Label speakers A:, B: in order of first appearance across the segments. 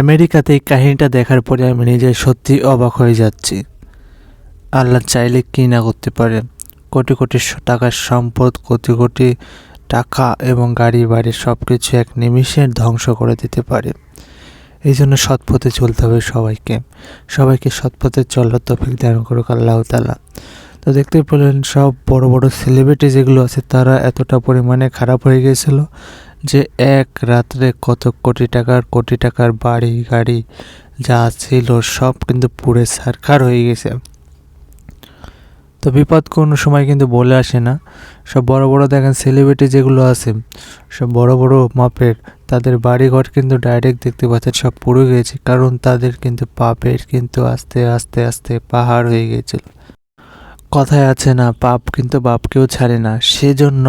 A: আমেরিকাতে এই কাহিনীটা দেখার পরে আমি নিজে সত্যি অবাক হয়ে যাচ্ছি। আল্লাহ চাইলে কী না করতে পারে? কোটি কোটি টাকার সম্পদ, কোটি কোটি টাকা এবং গাড়ি বাড়ি সব কিছু এক নিমিষে ধ্বংস করে দিতে পারে। এই জন্য সৎ পথে চলতে হবে সবাইকে। সবাইকে সৎ পথে চলার তফিক দান করুক আল্লাহ তালা তো দেখতে পেলেন সব বড় বড় সেলিব্রিটি যেগুলো আছে, তারা এতটা পরিমাণে খারাপ হয়ে গিয়েছিল যে এক রাত্রে কত কোটি টাকার কোটি টাকার বাড়ি, গাড়ি যা ছিল সব কিন্তু পুড়ে সারখার হয়ে গেছে। তো বিপদ কোনো সময় কিন্তু বলে আসে না। সব বড় বড় দেখেন সেলিব্রিটি যেগুলো আছে, সব বড় বড় মাপের তাদের বাড়িঘর কিন্তু ডাইরেক্ট দেখতে পাচ্ছেন, সব পুড়ে গিয়েছে কারণ তাদের কিন্তু পাপের কিন্তু আস্তে আস্তে আস্তে পাহাড় হয়ে গিয়েছিল কথায় আছে না, পাপ কিন্তু বাপকেও ছাড়ে না। সেজন্য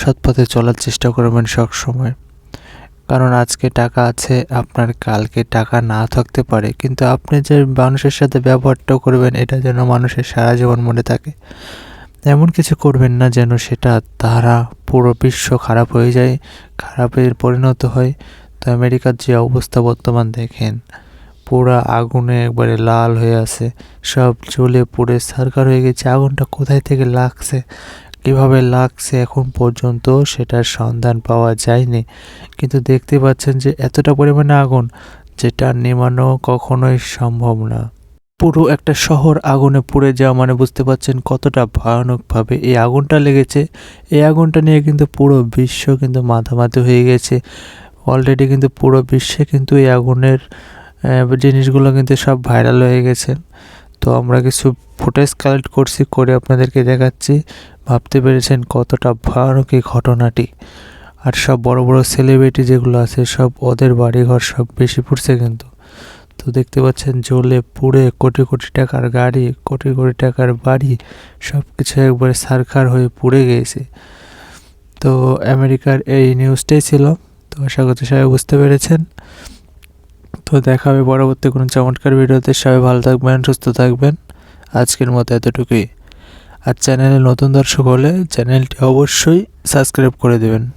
A: সৎপথে চলার চেষ্টা করবেন সব সময়। কারণ আজকে টাকা আছে, আপনার কালকে টাকা না থাকতে পারে, কিন্তু আপনি যে মানুষের সাথে ব্যবহারটাও করবেন, এটা যেন মানুষের সারা জীবন মনে থাকে। এমন কিছু করবেন না যেন সেটা তারা পুরো বিশ্ব খারাপ হয়ে যায়, খারাপের পরিণত হয়। তো আমেরিকার যে অবস্থা বর্তমান দেখেন, পুরা আগুনে একবারে লাল হয়ে আছে, সব জ্বলে পুড়ে সারকার হয়ে গেছে, আগুনটা কোথায় থেকে লাগছে? কীভাবে লাগছে এখন পর্যন্ত সেটার সন্ধান পাওয়া যায়নি। কিন্তু দেখতে পাচ্ছেন যে এতটা পরিমাণে আগুন যেটা নেমানো কখনোই সম্ভব না। পুরো একটা শহর আগুনে পুড়ে যাওয়া মানে বুঝতে পারছেন কতটা ভয়ানকভাবে এই আগুনটা লেগেছে। এই আগুনটা নিয়ে কিন্তু পুরো বিশ্ব কিন্তু মাথামাতি হয়ে গেছে। অলরেডি কিন্তু পুরো বিশ্বে কিন্তু এই আগুনের জিনিসগুলো কিন্তু সব ভাইরাল হয়ে গেছে। তো আমরা কিছু ফুটেজ কালেক্ট করছি, করে আপনাদেরকে দেখাচ্ছি। ভাবতে পেরেছেন কতটা ভয়ানক এই ঘটনাটি। আর সব বড় বড় সেলিব্রিটি যেগুলো আছে, সব ওদের বাড়িঘর সব বেশি পড়ছে কিন্তু। তো দেখতে পাচ্ছেন জ্বলে পুড়ে কোটি কোটি টাকার গাড়ি, কোটি কোটি টাকার বাড়ি সব কিছু একবারে সারখার হয়ে পুড়ে গিয়েছে। তো আমেরিকার এই নিউজটাই ছিল। তো আশা করছি সবাই বুঝতে পেরেছেন। তো দেখা হবে পরবর্তী কোনো চমৎকার ভিডিওতে। সবাই ভালো থাকবেন, সুস্থ থাকবেন। আজকের মতো এতটুকুই। আর চ্যানেলে নতুন দর্শক হলে চ্যানেলটি অবশ্যই সাবস্ক্রাইব করে দেবেন।